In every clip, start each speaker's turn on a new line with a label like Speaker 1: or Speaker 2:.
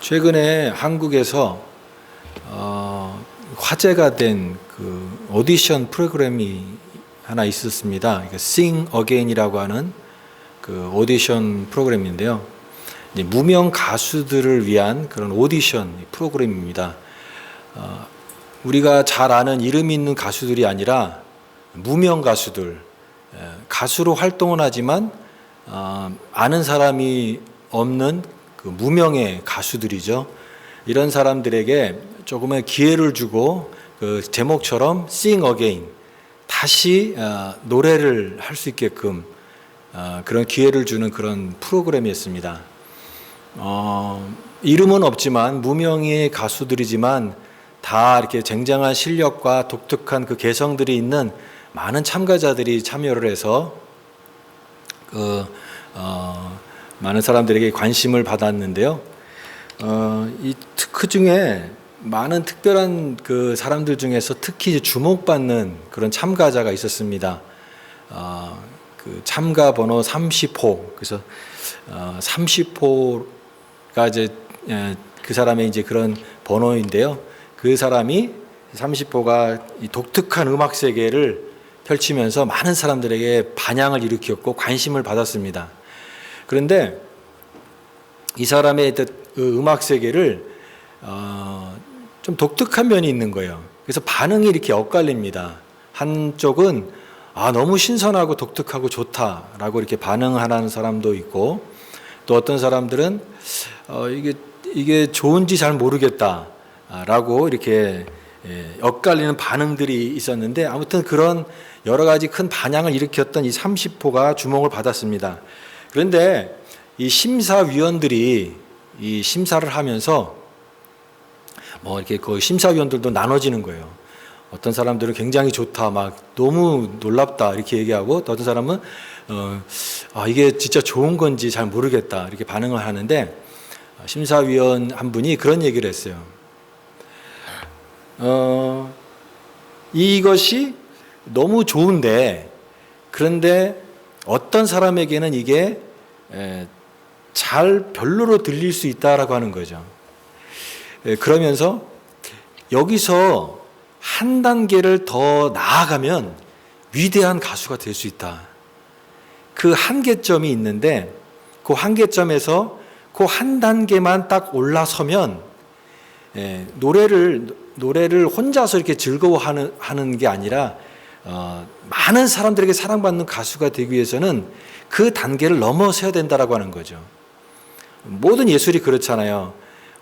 Speaker 1: 최근에 한국에서 어, 화제가 된 그 오디션 프로그램이 하나 있었습니다. Sing Again이라고 하는 그 오디션 프로그램인데요. 무명 가수들을 위한 그런 오디션 프로그램입니다. 어, 우리가 잘 아는 이름 있는 가수들이 아니라 무명 가수들, 에, 가수로 활동은 하지만 어, 아는 사람이 없는 그 무명의 가수들이죠. 이런 사람들에게 조금의 기회를 주고 그 제목처럼 Sing Again 다시 어, 노래를 할 수 있게끔 어, 그런 기회를 주는 그런 프로그램이었습니다. 어, 이름은 없지만 무명의 가수들이지만 다 이렇게 쟁쟁한 실력과 독특한 그 개성들이 있는 많은 참가자들이 참여를 해서 그 어, 많은 사람들에게 관심을 받았는데요. 어, 이그 중에 많은 특별한 그 사람들 중에서 특히 주목받는 그런 참가자가 있었습니다. 어, 그 참가 번호 30호. 그래서 어, 30호가 이제 에, 그 사람의 이제 그런 번호인데요. 그 사람이 30호가 이 독특한 음악 세계를 펼치면서 많은 사람들에게 반향을 일으켰고 관심을 받았습니다. 그런데 이 사람의 그 음악 세계를 어, 좀 독특한 면이 있는 거예요. 그래서 반응이 이렇게 엇갈립니다. 한쪽은 아 너무 신선하고 독특하고 좋다라고 이렇게 반응하는 사람도 있고 또 어떤 사람들은 어, 이게 이게 좋은지 잘 모르겠다라고 이렇게 예, 엇갈리는 반응들이 있었는데 아무튼 그런 여러 가지 큰 반향을 일으켰던 이 30호가 주목을 받았습니다. 그런데 이 심사위원들이 이 심사를 하면서 뭐 이렇게 그 심사위원들도 나눠지는 거예요. 어떤 사람들은 굉장히 좋다, 막 너무 놀랍다 이렇게 얘기하고 또 어떤 사람은 어, 아 이게 진짜 좋은 건지 잘 모르겠다 이렇게 반응을 하는데 심사위원 한 분이 그런 얘기를 했어요. 어, 이것이 너무 좋은데 그런데 어떤 사람에게는 이게 에, 잘 별로로 들릴 수 있다라고 하는 거죠. 에, 그러면서 여기서 한 단계를 더 나아가면 위대한 가수가 될 수 있다. 그 한계점이 있는데 그 한계점에서 그 한 단계만 딱 올라서면 에, 노래를 노래를 혼자서 이렇게 즐거워하는 하는 게 아니라 어, 많은 사람들에게 사랑받는 가수가 되기 위해서는 그 단계를 넘어서야 된다라고 하는 거죠. 모든 예술이 그렇잖아요.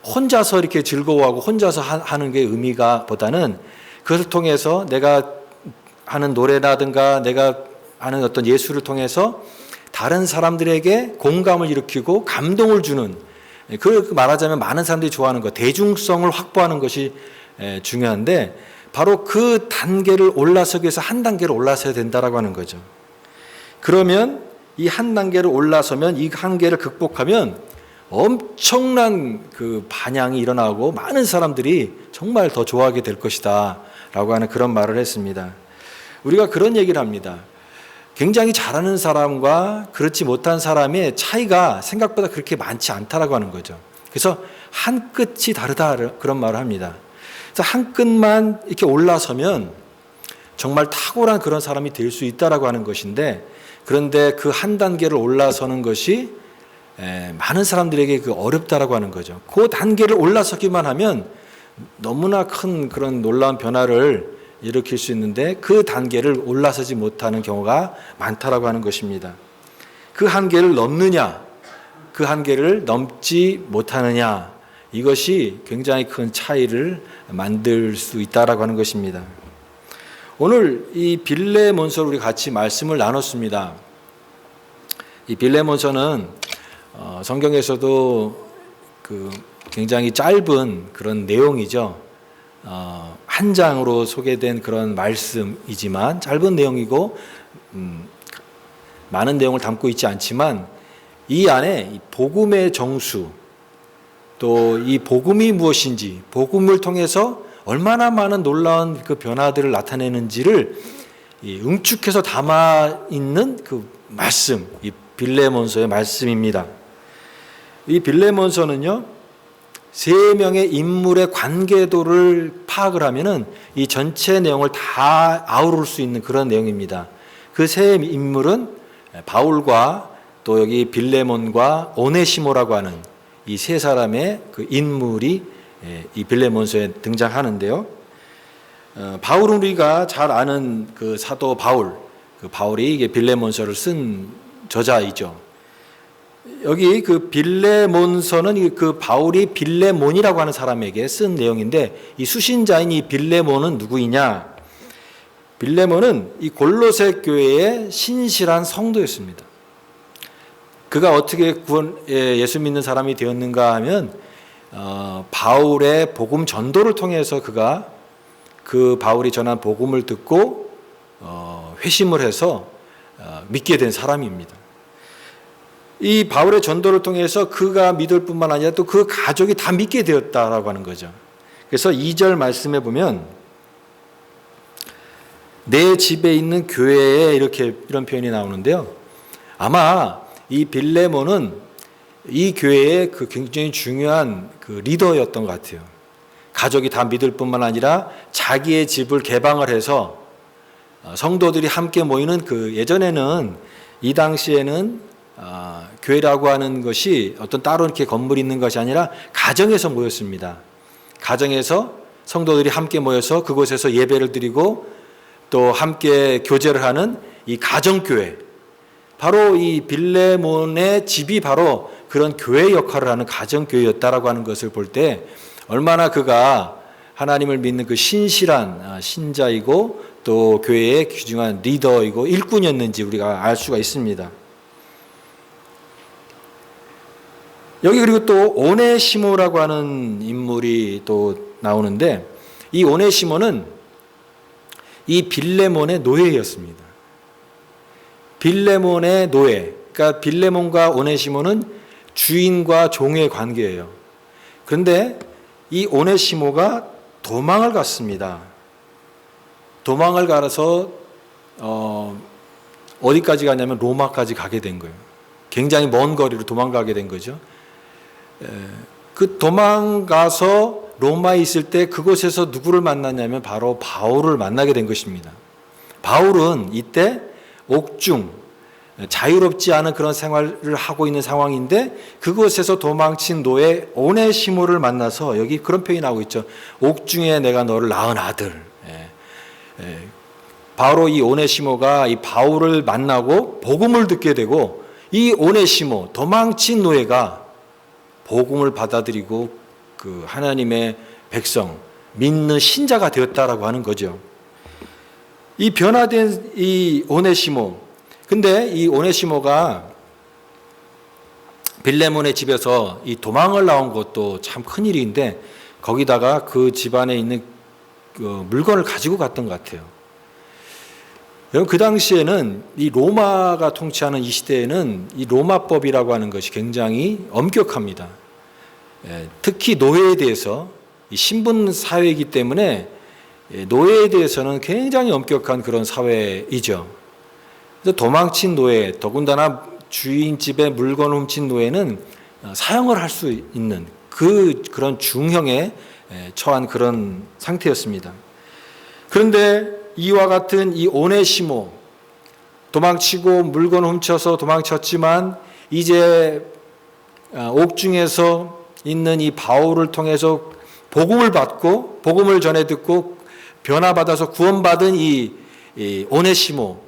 Speaker 1: 혼자서 이렇게 즐거워하고 혼자서 하, 는 게 의미가 보다는 그것을 통해서 내가 하는 노래라든가 내가 하는 어떤 예술을 통해서 다른 사람들에게 공감을 일으키고 감동을 주는 그 말하자면 많은 사람들이 좋아하는 것 대중성을 확보하는 것이 중요한데 바로 그 단계를 올라서기 위해서 한 단계를 올라서야 된다라고 하는 거죠. 그러면 이 한 단계를 올라서면 이 한계를 극복하면 엄청난 그 반향이 일어나고 많은 사람들이 정말 더 좋아하게 될 것이다. 라고 하는 그런 말을 했습니다. 우리가 그런 얘기를 합니다. 굉장히 잘하는 사람과 그렇지 못한 사람의 차이가 생각보다 그렇게 많지 않다라고 하는 거죠. 그래서 한 끝이 다르다 그런 말을 합니다. 한 끝만 이렇게 올라서면 정말 탁월한 그런 사람이 될 수 있다라고 하는 것인데 그런데 그 한 단계를 올라서는 것이 많은 사람들에게 그 어렵다라고 하는 거죠. 그 단계를 올라서기만 하면 너무나 큰 그런 놀라운 변화를 일으킬 수 있는데 그 단계를 올라서지 못하는 경우가 많다라고 하는 것입니다. 그 한계를 넘느냐, 그 한계를 넘지 못하느냐, 이것이 굉장히 큰 차이를 만들 수 있다라고 하는 것입니다. 오늘 이 빌레몬서를 우리 같이 말씀을 나눴습니다. 이 빌레몬서는 어, 성경에서도 그 굉장히 짧은 그런 내용이죠. 어, 한 장으로 소개된 그런 말씀이지만 짧은 내용이고 음, 많은 내용을 담고 있지 않지만 이 안에 복음의 정수 또 이 복음이 무엇인지 복음을 통해서 얼마나 많은 놀라운 그 변화들을 나타내는지를 응축해서 담아 있는 그 말씀, 이 빌레몬서의 말씀입니다. 이 빌레몬서는요 세 명의 인물의 관계도를 파악을 하면은 이 전체 내용을 다 아우를 수 있는 그런 내용입니다. 그 세 인물은 바울과 또 여기 빌레몬과 오네시모라고 하는 이 세 사람의 그 인물이 예, 이 빌레몬서에 등장하는데요. 어, 바울은 우리가 잘 아는 그 사도 바울, 그 바울이 이게 빌레몬서를 쓴 저자이죠. 여기 그 빌레몬서는 이그 바울이 빌레몬이라고 하는 사람에게 쓴 내용인데 이 수신자인 이 빌레몬은 누구이냐? 빌레몬은 이 골로새 교회의 신실한 성도였습니다. 그가 어떻게 구원 예, 예수 믿는 사람이 되었는가 하면 어, 바울의 복음 전도를 통해서 그가 그 바울이 전한 복음을 듣고 어, 회심을 해서 어, 믿게 된 사람입니다. 이 바울의 전도를 통해서 그가 믿을 뿐만 아니라 또 그 가족이 다 믿게 되었다라고 하는 거죠. 그래서 2절 말씀에 보면 내 집에 있는 교회에 이렇게 이런 표현이 나오는데요. 아마 이 빌레몬은 이 교회의 그 굉장히 중요한 그 리더였던 것 같아요. 가족이 다 믿을 뿐만 아니라 자기의 집을 개방을 해서 어, 성도들이 함께 모이는 그 예전에는 이 당시에는 아, 교회라고 하는 것이 어떤 따로 이렇게 건물이 있는 것이 아니라 가정에서 모였습니다. 가정에서 성도들이 함께 모여서 그곳에서 예배를 드리고 또 함께 교제를 하는 이 가정교회. 바로 이 빌레몬의 집이 바로 그런 교회 역할을 하는 가정교회였다라고 하는 것을 볼 때 얼마나 그가 하나님을 믿는 그 신실한 아, 신자이고 또 교회의 귀중한 리더이고 일꾼이었는지 우리가 알 수가 있습니다. 여기 그리고 또 오네시모라고 하는 인물이 또 나오는데 이 오네시모는 이 빌레몬의 노예였습니다. 빌레몬의 노예. 그러니까 빌레몬과 오네시모는 주인과 종의 관계예요. 그런데 이 오네시모가 도망을 갔습니다. 도망을 가서 어, 어디까지 가냐면 로마까지 가게 된 거예요. 굉장히 먼 거리로 도망가게 된 거죠. 에, 그 도망가서 로마에 있을 때 그곳에서 누구를 만났냐면 바로 바울을 만나게 된 것입니다. 바울은 이때 옥중 자유롭지 않은 그런 생활을 하고 있는 상황인데 그곳에서 도망친 노예 오네시모를 만나서 여기 그런 표현이 나오고 있죠. 옥중에 내가 너를 낳은 아들. 예. 예. 바로 이 오네시모가 이 바울을 만나고 복음을 듣게 되고 이 오네시모 도망친 노예가 복음을 받아들이고 그 하나님의 백성 믿는 신자가 되었다라고 하는 거죠. 이 변화된 이 오네시모 근데 이 오네시모가 빌레몬의 집에서 이 도망을 나온 것도 참 큰일인데 거기다가 그 집안에 있는 그 물건을 가지고 갔던 것 같아요. 여러분 그 당시에는 이 로마가 통치하는 이 시대에는 이 로마법이라고 하는 것이 굉장히 엄격합니다. 예, 특히 노예에 대해서 이 신분 사회이기 때문에 예, 노예에 대해서는 굉장히 엄격한 그런 사회이죠. 도망친 노예, 더군다나 주인 집에 물건 훔친 노예는 어, 사형을 할 수 있는 그 그런 중형에 예, 처한 그런 상태였습니다. 그런데 이와 같은 이 오네시모 도망치고 물건 훔쳐서 도망쳤지만 이제 어, 옥중에서 있는 이 바울을 통해서 복음을 받고 복음을 전해 듣고 변화받아서 구원받은 이, 이 오네시모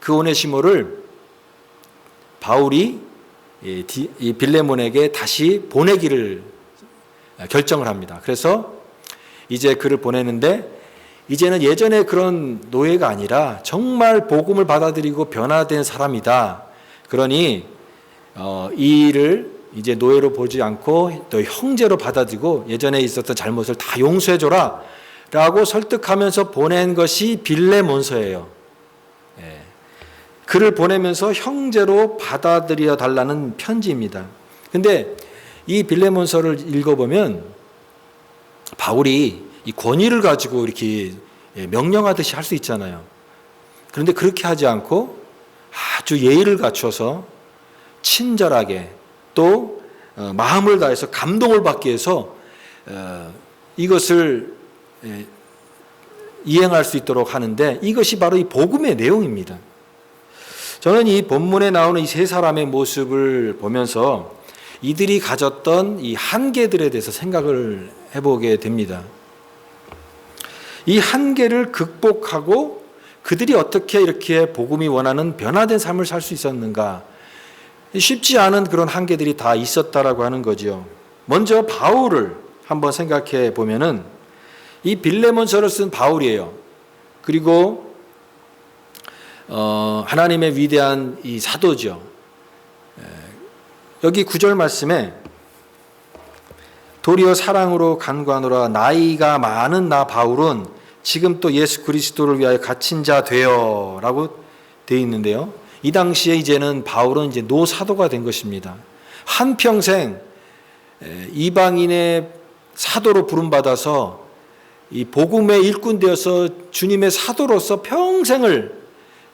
Speaker 1: 그 오네시모를 바울이 이, 이 빌레몬에게 다시 보내기를 결정을 합니다. 그래서 이제 그를 보내는데 이제는 예전에 그런 노예가 아니라 정말 복음을 받아들이고 변화된 사람이다. 그러니 어, 이 일을 이제 노예로 보지 않고 또 형제로 받아들이고 예전에 있었던 잘못을 다 용서해줘라 라고 설득하면서 보낸 것이 빌레몬서예요. 예. 그를 보내면서 형제로 받아들여 달라는 편지입니다. 근데 이 빌레몬서를 읽어보면 바울이 이 권위를 가지고 이렇게 예, 명령하듯이 할 수 있잖아요. 그런데 그렇게 하지 않고 아주 예의를 갖춰서 친절하게 또 어, 마음을 다해서 감동을 받기 위해서 어, 이것을 예, 이행할 수 있도록 하는데 이것이 바로 이 복음의 내용입니다. 저는 이 본문에 나오는 이 세 사람의 모습을 보면서 이들이 가졌던 이 한계들에 대해서 생각을 해보게 됩니다. 이 한계를 극복하고 그들이 어떻게 이렇게 복음이 원하는 변화된 삶을 살 수 있었는가? 쉽지 않은 그런 한계들이 다 있었다라고 하는 거죠. 먼저 바울을 한번 생각해 보면은 이 빌레몬서를 쓴 바울이에요. 그리고 어, 하나님의 위대한 이 사도죠. 여기 구절 말씀에 도리어 사랑으로 간구하노라 나이가 많은 나 바울은 지금 또 예수 그리스도를 위하여 갇힌 자 되어라고 돼 있는데요. 이 당시에 이제는 바울은 이제 노사도가 된 것입니다. 한 평생 이방인의 사도로 부름 받아서 이 복음의 일꾼 되어서 주님의 사도로서 평생을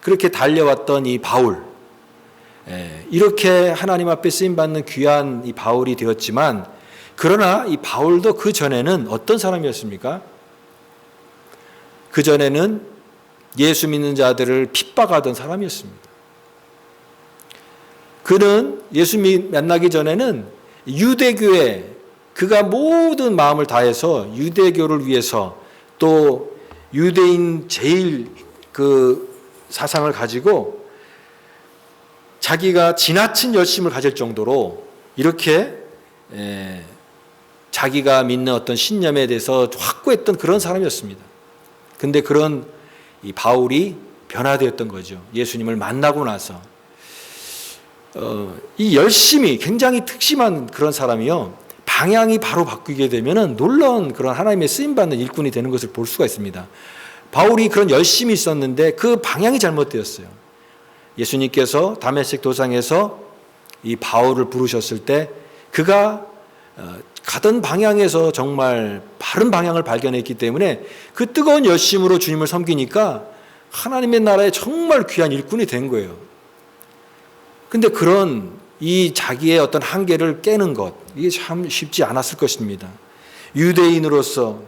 Speaker 1: 그렇게 달려왔던 이 바울 이렇게 하나님 앞에 쓰임 받는 귀한 이 바울이 되었지만 그러나 이 바울도 그 전에는 어떤 사람이었습니까? 그 전에는 예수 믿는 자들을 핍박하던 사람이었습니다. 그는 예수 만나기 전에는 유대교에 그가 모든 마음을 다해서 유대교를 위해서 또 유대인 제일 그 사상을 가지고 자기가 지나친 열심을 가질 정도로 이렇게 자기가 믿는 어떤 신념에 대해서 확고했던 그런 사람이었습니다. 근데 그런 이 바울이 변화되었던 거죠. 예수님을 만나고 나서. 어, 이 열심이 굉장히 특심한 그런 사람이요. 방향이 바로 바뀌게 되면 놀라운 그런 하나님의 쓰임 받는 일꾼이 되는 것을 볼 수가 있습니다. 바울이 그런 열심이 있었는데 그 방향이 잘못되었어요. 예수님께서 다메섹 도상에서 이 바울을 부르셨을 때 그가 어, 가던 방향에서 정말 바른 방향을 발견했기 때문에 그 뜨거운 열심으로 주님을 섬기니까 하나님의 나라에 정말 귀한 일꾼이 된 거예요. 근데 그런 이 자기의 어떤 한계를 깨는 것, 이게 참 쉽지 않았을 것입니다. 유대인으로서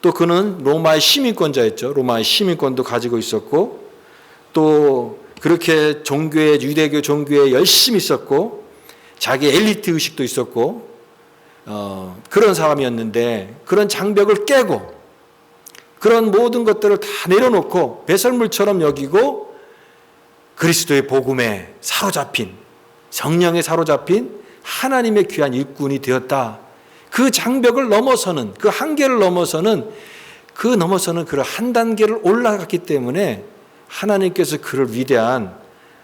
Speaker 1: 또 그는 로마의 시민권자였죠. 로마의 시민권도 가지고 있었고 또 그렇게 종교의 유대교 종교에 열심히 있었고 자기 엘리트 의식도 있었고 어, 그런 사람이었는데 그런 장벽을 깨고 그런 모든 것들을 다 내려놓고 배설물처럼 여기고 그리스도의 복음에 사로잡힌 성령에 사로잡힌 하나님의 귀한 일꾼이 되었다. 그 장벽을 넘어서는 그 한계를 넘어서는 그 넘어서는 그한 단계를 올라갔기 때문에 하나님께서 그를 위대한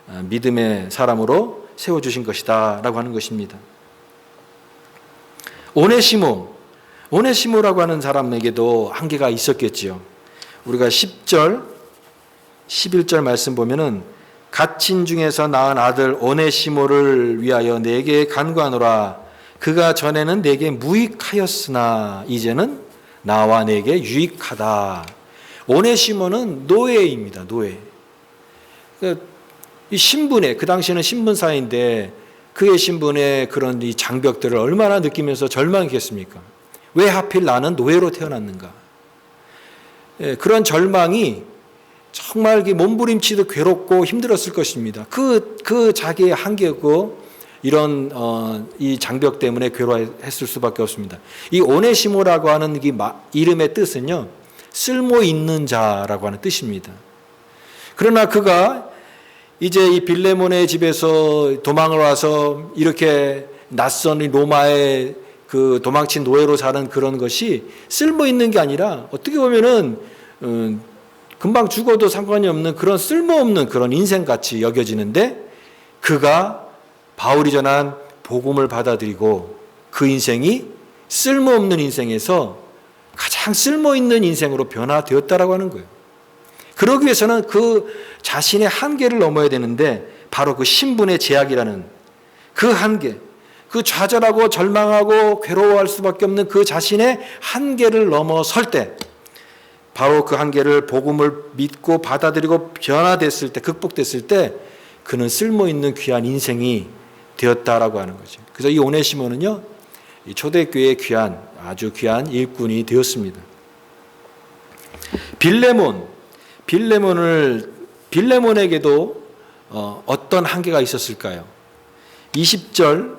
Speaker 1: 어, 믿음의 사람으로 세워 주신 것이다라고 하는 것입니다. 오네시모, 오네시모라고 하는 사람에게도 한계가 있었겠지요. 우리가 10절, 11절 말씀 보면은 갇힌 중에서 낳은 아들 오네시모를 위하여 내게 간구하노라. 그가 전에는 내게 무익하였으나 이제는 나와 내게 유익하다. 오네시모는 노예입니다. 노예. 그이 신분에 그 당시에는 신분사인데 그의 신분의 그런 이 장벽들을 얼마나 느끼면서 절망했겠습니까? 왜 하필 나는 노예로 태어났는가? 예, 그런 절망이 정말 몸부림치도 괴롭고 힘들었을 것입니다. 그, 그 자기의 한계고 이런 어, 이 장벽 때문에 괴로워했을 수밖에 없습니다. 이 오네시모라고 하는 이 이름의 뜻은요 쓸모 있는 자라고 하는 뜻입니다. 그러나 그가 이제 이 빌레몬의 집에서 도망을 와서 이렇게 낯선 로마의 그 도망친 노예로 사는 그런 것이 쓸모 있는 게 아니라 어떻게 보면은 음, 금방 죽어도 상관이 없는 그런 쓸모없는 그런 인생같이 여겨지는데 그가 바울이 전한 복음을 받아들이고 그 인생이 쓸모없는 인생에서 가장 쓸모있는 인생으로 변화되었다라고 하는 거예요. 그러기 위해서는 그 자신의 한계를 넘어야 되는데 바로 그 신분의 제약이라는 그 한계, 그 좌절하고 절망하고 괴로워할 수밖에 없는 그 자신의 한계를 넘어설 때 바로 그 한계를 복음을 믿고 받아들이고 변화됐을 때 극복됐을 때 그는 쓸모 있는 귀한 인생이 되었다라고 하는 거죠. 그래서 이 오네시모는요, 이 초대교회의 귀한 아주 귀한 일꾼이 되었습니다. 빌레몬, 빌레몬을 빌레몬에게도 어, 어떤 한계가 있었을까요? 20절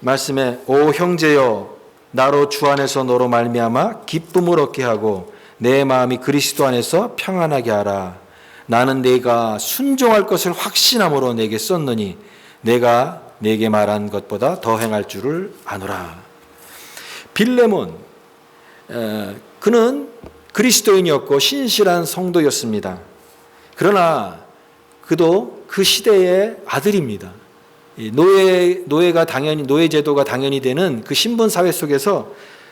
Speaker 1: 말씀에 오 형제여 나로 주 안에서 너로 말미암아 기쁨을 얻게 하고 내 마음이 그리스도 안에서 평안하게 하라. 나는 내가 순종할 것을 확신함으로 내게 썼느니 내가 내게 말한 것보다 더 행할 줄을 아노라. 빌레몬 에, 그는 그리스도인이었고 신실한 성도였습니다. 그러나 그도 그 시대의 아들입니다. 이 노예 노예가 당연히 노예 제도가 당연히 되는 그 신분 사회 속에서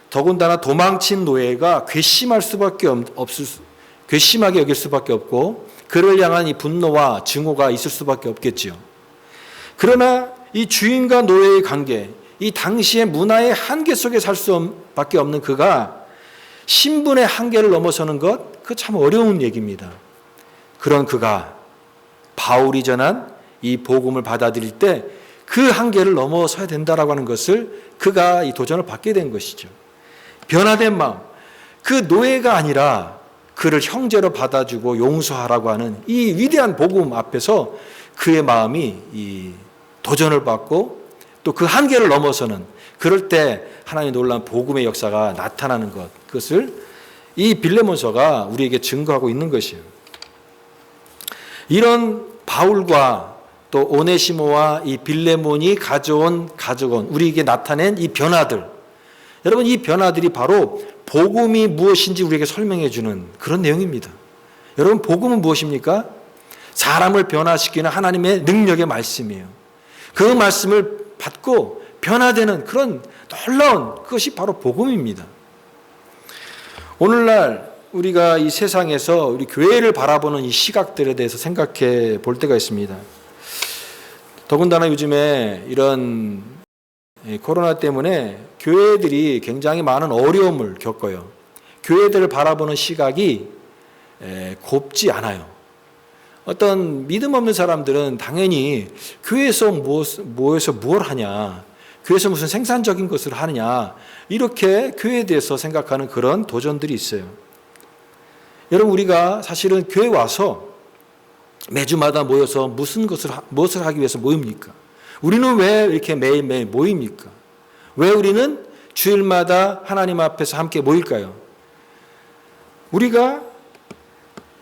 Speaker 1: 더군다나 도망친 노예가 괘씸할 수밖에 없- 없을 수- 괘씸하게 여길 수밖에 없고 그를 향한 이 분노와 증오가 있을 수밖에 없겠지요. 그러나 이 주인과 노예의 관계, 이 당시의 문화의 한계 속에 살 수밖에 없는 그가 신분의 한계를 넘어서는 것, 그 참 어려운 얘기입니다. 그런 그가 바울이 전한 이 복음을 받아들일 때 그 한계를 넘어서야 된다라고 하는 것을 그가 이 도전을 받게 된 것이죠. 변화된 마음, 그 노예가 아니라 그를 형제로 받아주고 용서하라고 하는 이 위대한 복음 앞에서 그의 마음이 이 도전을 받고 또 그 한계를 넘어서는 그럴 때 하나님의 놀라운 복음의 역사가 나타나는 것 그것을 이 빌레몬서가 우리에게 증거하고 있는 것이에요. 이런 바울과 또 오네시모와 이 빌레몬이 가져온 가져온 우리에게 나타낸 이 변화들 여러분 이 변화들이 바로 복음이 무엇인지 우리에게 설명해 주는 그런 내용입니다. 여러분 복음은 무엇입니까? 사람을 변화시키는 하나님의 능력의 말씀이에요. 그 말씀을 받고 변화되는 그런 놀라운 그것이 바로 복음입니다. 오늘날 우리가 이 세상에서 우리 교회를 바라보는 이 시각들에 대해서 생각해 볼 때가 있습니다. 더군다나 요즘에 이런 이 코로나 때문에 교회들이 굉장히 많은 어려움을 겪어요. 교회들을 바라보는 시각이 에, 곱지 않아요. 어떤 믿음 없는 사람들은 당연히 교회에서 무엇, 모여서 무엇 하냐, 교회에서 무슨 생산적인 것을 하느냐, 이렇게 교회에 대해서 생각하는 그런 도전들이 있어요. 여러분, 우리가 사실은 교회 와서 매주마다 모여서 무슨 것을, 하- 무엇을 하기 위해서 모입니까? 우리는 왜 이렇게 매일매일 모입니까? 왜 우리는 주일마다 하나님 앞에서 함께 모일까요? 우리가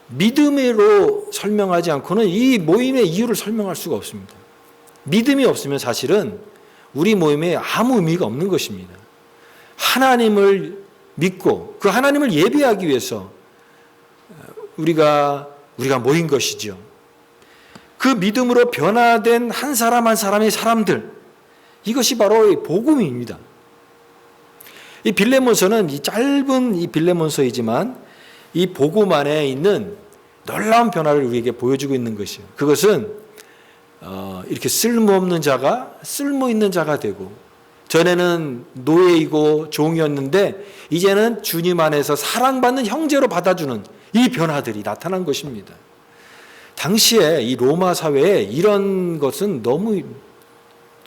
Speaker 1: 믿음으로 설명하지 않고는 이 모임의 이유를 설명할 수가 없습니다. 믿음이 없으면 사실은 우리 모임에 아무 의미가 없는 것입니다. 하나님을 믿고 그 하나님을 예배하기 위해서 우리가 우리가 모인 것이지요. 그 믿음으로 변화된 한 사람 한 사람의 사람들 이것이 바로 이 복음입니다. 이 빌레몬서는 이 짧은 이 빌레몬서이지만 이 복음 안에 있는 놀라운 변화를 우리에게 보여주고 있는 것이요. 그것은 어, 이렇게 쓸모없는 자가 쓸모 있는 자가 되고 전에는 노예이고 종이었는데 이제는 주님 안에서 사랑받는 형제로 받아주는 이 변화들이 나타난 것입니다. 당시에 이 로마 사회에 이런 것은 너무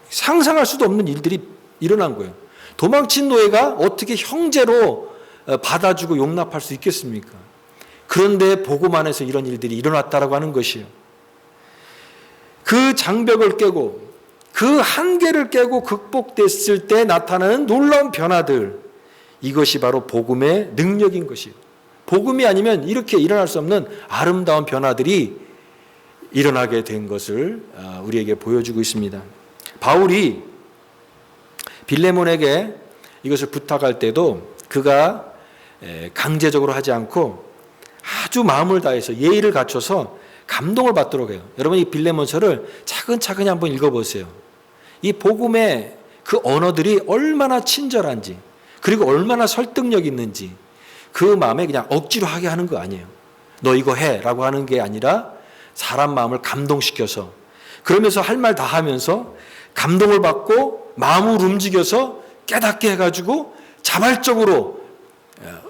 Speaker 1: 상상할 수도 없는 일들이 일어난 거예요. 도망친 노예가 어떻게 형제로 어, 받아주고 용납할 수 있겠습니까? 그런데 복음 안에서 이런 일들이 일어났다라고 하는 것이에요. 그 장벽을 깨고 그 한계를 깨고 극복됐을 때 나타나는 놀라운 변화들 이것이 바로 복음의 능력인 것이에요. 복음이 아니면 이렇게 일어날 수 없는 아름다운 변화들이 일어나게 된 것을 아, 우리에게 보여주고 있습니다. 바울이 빌레몬에게 이것을 부탁할 때도 그가 에, 강제적으로 하지 않고 아주 마음을 다해서 예의를 갖춰서 감동을 받도록 해요. 여러분 이 빌레몬서를 차근차근히 한번 읽어보세요. 이 복음의 그 언어들이 얼마나 친절한지 그리고 얼마나 설득력 있는지 그 마음에 그냥 억지로 하게 하는 거 아니에요. 너 이거 해 라고 하는 게 아니라 사람 마음을 감동시켜서 그러면서 할 말 다 하면서 감동을 받고 마음을 움직여서 깨닫게 해가지고 자발적으로 어,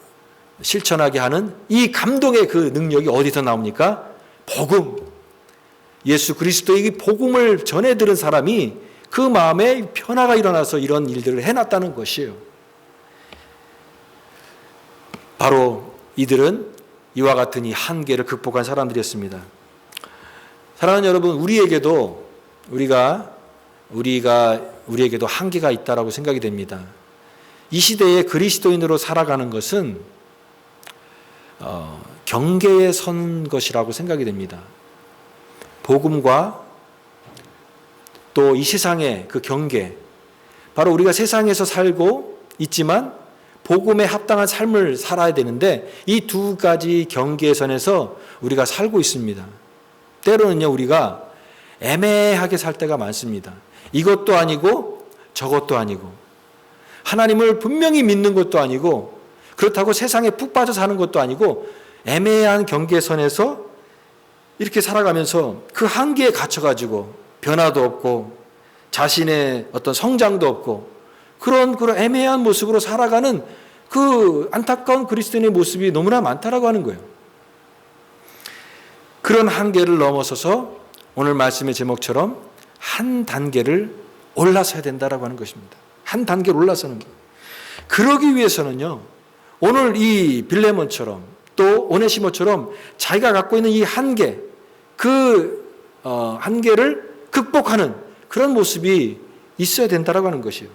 Speaker 1: 실천하게 하는 이 감동의 그 능력이 어디서 나옵니까? 복음. 예수 그리스도의 복음을 전해 들은 사람이 그 마음에 변화가 일어나서 이런 일들을 해놨다는 것이에요. 바로 이들은 이와 같은 이 한계를 극복한 사람들이었습니다. 사랑하는 여러분, 우리에게도 우리가 우리가 우리에게도 한계가 있다라고 생각이 됩니다. 이 시대에 그리스도인으로 살아가는 것은 어, 경계에 선 것이라고 생각이 됩니다. 복음과 또 이 세상의 그 경계, 바로 우리가 세상에서 살고 있지만 복음에 합당한 삶을 살아야 되는데 이 두 가지 경계선에서 우리가 살고 있습니다. 때로는요, 우리가 애매하게 살 때가 많습니다. 이것도 아니고 저것도 아니고 하나님을 분명히 믿는 것도 아니고 그렇다고 세상에 푹 빠져 사는 것도 아니고 애매한 경계선에서 이렇게 살아가면서 그 한계에 갇혀가지고 변화도 없고 자신의 어떤 성장도 없고 그런 그런 애매한 모습으로 살아가는 그 안타까운 그리스도인의 모습이 너무나 많다라고 하는 거예요. 그런 한계를 넘어서서 오늘 말씀의 제목처럼 한 단계를 올라서야 된다라고 하는 것입니다. 한 단계를 올라서는 것. 그러기 위해서는요. 오늘 이 빌레몬처럼 또 오네시모처럼 자기가 갖고 있는 이 한계, 그 어, 한계를 극복하는 그런 모습이 있어야 된다라고 하는 것이에요.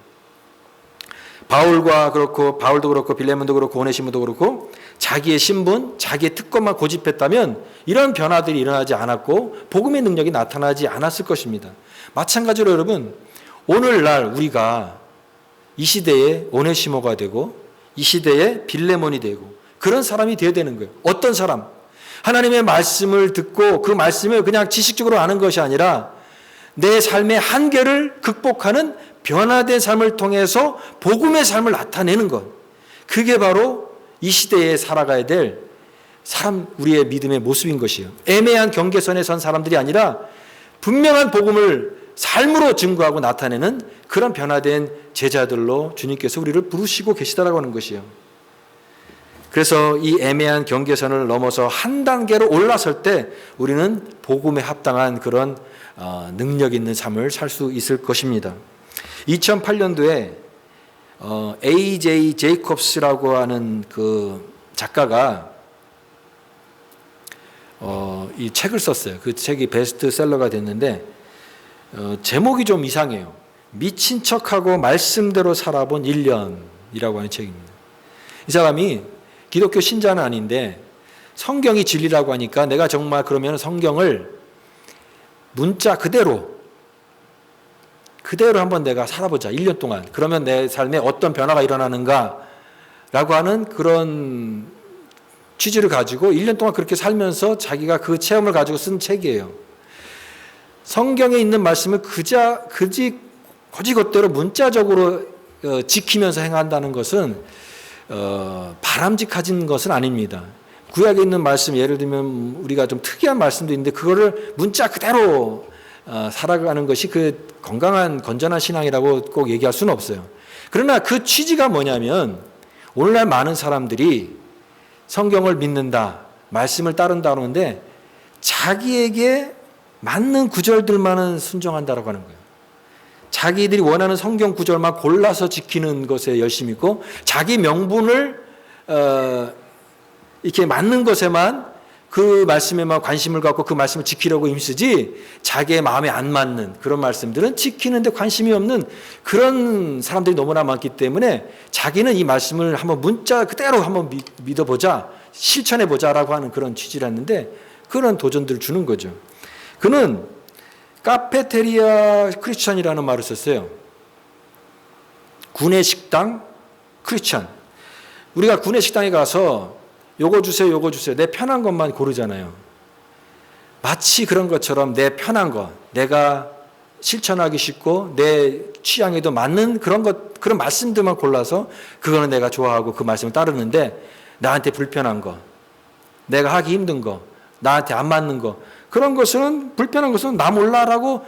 Speaker 1: 바울과 그렇고 바울도 그렇고 빌레몬도 그렇고 오네시모도 그렇고 자기의 신분, 자기의 특권만 고집했다면 이런 변화들이 일어나지 않았고 복음의 능력이 나타나지 않았을 것입니다. 마찬가지로 여러분 오늘날 우리가 이 시대에 오네시모가 되고 이 시대에 빌레몬이 되고 그런 사람이 되어야 되는 거예요. 어떤 사람? 하나님의 말씀을 듣고 그 말씀을 그냥 지식적으로 아는 것이 아니라 내 삶의 한계를 극복하는 변화된 삶을 통해서 복음의 삶을 나타내는 것. 그게 바로 이 시대에 살아가야 될 사람, 우리의 믿음의 모습인 것이에요. 애매한 경계선에 선 사람들이 아니라 분명한 복음을 삶으로 증거하고 나타내는 그런 변화된 제자들로 주님께서 우리를 부르시고 계시다라고 하는 것이에요. 그래서 이 애매한 경계선을 넘어서 한 단계로 올라설 때 우리는 복음에 합당한 그런 어, 능력 있는 삶을 살 수 있을 것입니다. 2008년도에 어, A.J. 제이콥스라고 하는 그 작가가 어, 이 책을 썼어요. 그 책이 베스트셀러가 됐는데 어, 제목이 좀 이상해요. 미친 척하고 말씀대로 살아본 1년이라고 하는 책입니다. 이 사람이 기독교 신자는 아닌데 성경이 진리라고 하니까 내가 정말 그러면 성경을 문자 그대로 그대로 한번 내가 살아보자. 1년 동안. 그러면 내 삶에 어떤 변화가 일어나는가 라고 하는 그런 취지를 가지고 1년 동안 그렇게 살면서 자기가 그 체험을 가지고 쓴 책이에요. 성경에 있는 말씀을 그자, 그지, 거지것대로 문자적으로 어, 지키면서 행한다는 것은 어, 바람직하진 것은 아닙니다. 구약에 있는 말씀 예를 들면 우리가 좀 특이한 말씀도 있는데 그거를 문자 그대로 어, 살아가는 것이 그 건강한 건전한 신앙이라고 꼭 얘기할 수는 없어요. 그러나 그 취지가 뭐냐면 오늘날 많은 사람들이 성경을 믿는다, 말씀을 따른다 그러는데 자기에게 맞는 구절들만은 순종한다라고 하는 거예요. 자기들이 원하는 성경 구절만 골라서 지키는 것에 열심히 있고 자기 명분을 어, 이렇게 맞는 것에만 그 말씀에만 관심을 갖고 그 말씀을 지키려고 힘쓰지 자기의 마음에 안 맞는 그런 말씀들은 지키는데 관심이 없는 그런 사람들이 너무나 많기 때문에 자기는 이 말씀을 한번 문자 그대로 한번 믿어보자 실천해 보자라고 하는 그런 취지를 했는데 그런 도전들을 주는 거죠. 그는 카페테리아 크리스천이라는 말을 썼어요. 군의 식당 크리스천. 우리가 군의 식당에 가서 요거 주세요, 요거 주세요. 내 편한 것만 고르잖아요. 마치 그런 것처럼 내 편한 것, 내가 실천하기 쉽고 내 취향에도 맞는 그런 것, 그런 말씀들만 골라서 그거는 내가 좋아하고 그 말씀을 따르는데 나한테 불편한 것, 내가 하기 힘든 것, 나한테 안 맞는 것, 그런 것은 불편한 것은 나 몰라라고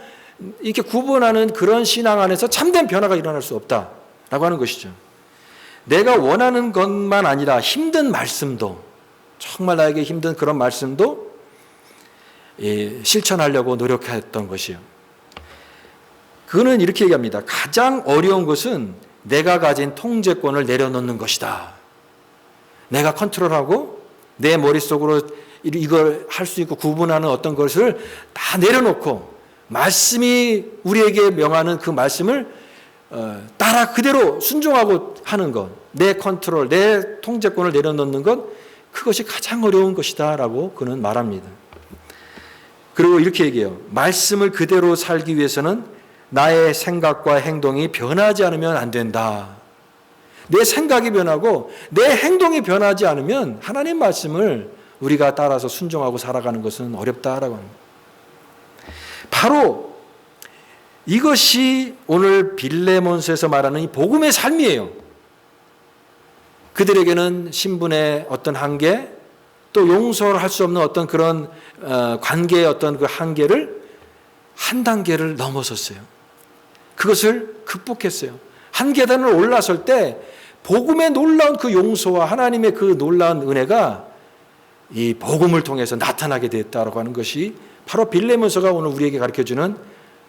Speaker 1: 이렇게 구분하는 그런 신앙 안에서 참된 변화가 일어날 수 없다라고 하는 것이죠. 내가 원하는 것만 아니라 힘든 말씀도 정말 나에게 힘든 그런 말씀도 예, 실천하려고 노력했던 것이요. 그는 이렇게 얘기합니다. 가장 어려운 것은 내가 가진 통제권을 내려놓는 것이다. 내가 컨트롤하고 내 머릿속으로 이걸 할 수 있고 구분하는 어떤 것을 다 내려놓고 말씀이 우리에게 명하는 그 말씀을 어, 따라 그대로 순종하고 하는 것, 내 컨트롤, 내 통제권을 내려놓는 것, 그것이 가장 어려운 것이다라고 그는 말합니다. 그리고 이렇게 얘기해요. 말씀을 그대로 살기 위해서는 나의 생각과 행동이 변하지 않으면 안 된다. 내 생각이 변하고 내 행동이 변하지 않으면 하나님 말씀을 우리가 따라서 순종하고 살아가는 것은 어렵다라고 합니다. 바로 이것이 오늘 빌레몬스에서 말하는 이 복음의 삶이에요. 그들에게는 신분의 어떤 한계, 또 용서를 할 수 없는 어떤 그런 어, 관계의 어떤 그 한계를 한 단계를 넘어섰어요. 그것을 극복했어요. 한 계단을 올라설 때 복음의 놀라운 그 용서와 하나님의 그 놀라운 은혜가 이 복음을 통해서 나타나게 됐다라고 하는 것이 바로 빌레몬서가 오늘 우리에게 가르쳐 주는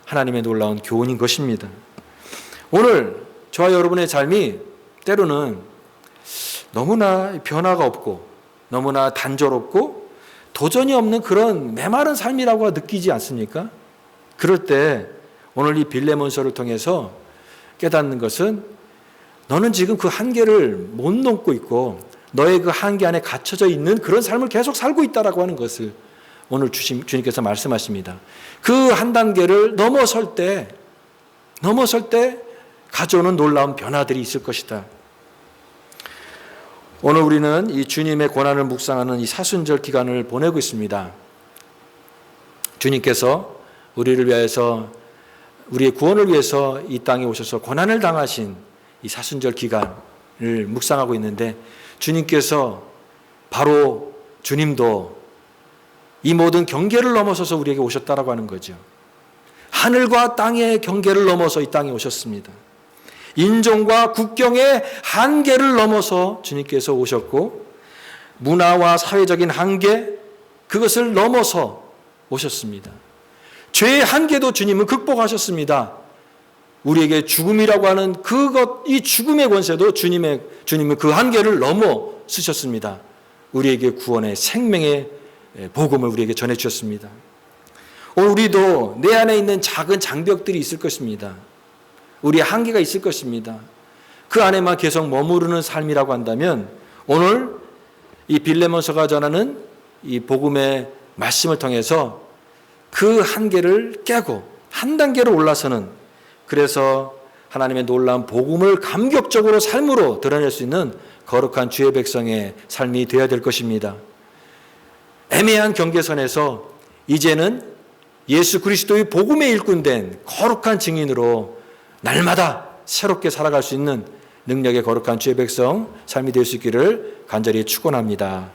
Speaker 1: 하나님의 놀라운 교훈인 것입니다. 오늘 저와 여러분의 삶이 때로는 너무나 변화가 없고 너무나 단조롭고 도전이 없는 그런 메마른 삶이라고 느끼지 않습니까? 그럴 때 오늘 이 빌레몬서를 통해서 깨닫는 것은 너는 지금 그 한계를 못 넘고 있고 너의 그 한계 안에 갇혀져 있는 그런 삶을 계속 살고 있다라고 하는 것을 오늘 주심, 주님께서 말씀하십니다. 그 한 단계를 넘어설 때, 넘어설 때 가져오는 놀라운 변화들이 있을 것이다. 오늘 우리는 이 주님의 고난을 묵상하는 이 사순절 기간을 보내고 있습니다. 주님께서 우리를 위해서 우리의 구원을 위해서 이 땅에 오셔서 고난을 당하신 이 사순절 기간을 묵상하고 있는데 주님께서 바로 주님도 이 모든 경계를 넘어서서 우리에게 오셨다라고 하는 거죠. 하늘과 땅의 경계를 넘어서 이 땅에 오셨습니다. 인종과 국경의 한계를 넘어서 주님께서 오셨고 문화와 사회적인 한계 그것을 넘어서 오셨습니다. 죄의 한계도 주님은 극복하셨습니다. 우리에게 죽음이라고 하는 그것, 이 죽음의 권세도 주님의, 주님은 그 한계를 넘어 쓰셨습니다. 우리에게 구원의 생명의 복음을 우리에게 전해 주셨습니다. 우리도 내 안에 있는 작은 장벽들이 있을 것입니다. 우리의 한계가 있을 것입니다. 그 안에만 계속 머무르는 삶이라고 한다면 오늘 이 빌레몬서가 전하는 이 복음의 말씀을 통해서 그 한계를 깨고 한 단계로 올라서는 그래서 하나님의 놀라운 복음을 감격적으로 삶으로 드러낼 수 있는 거룩한 주의 백성의 삶이 되어야 될 것입니다. 애매한 경계선에서 이제는 예수 그리스도의 복음의 일꾼된 거룩한 증인으로 날마다 새롭게 살아갈 수 있는 능력의 거룩한 주의 백성 삶이 될 수 있기를 간절히 축원합니다.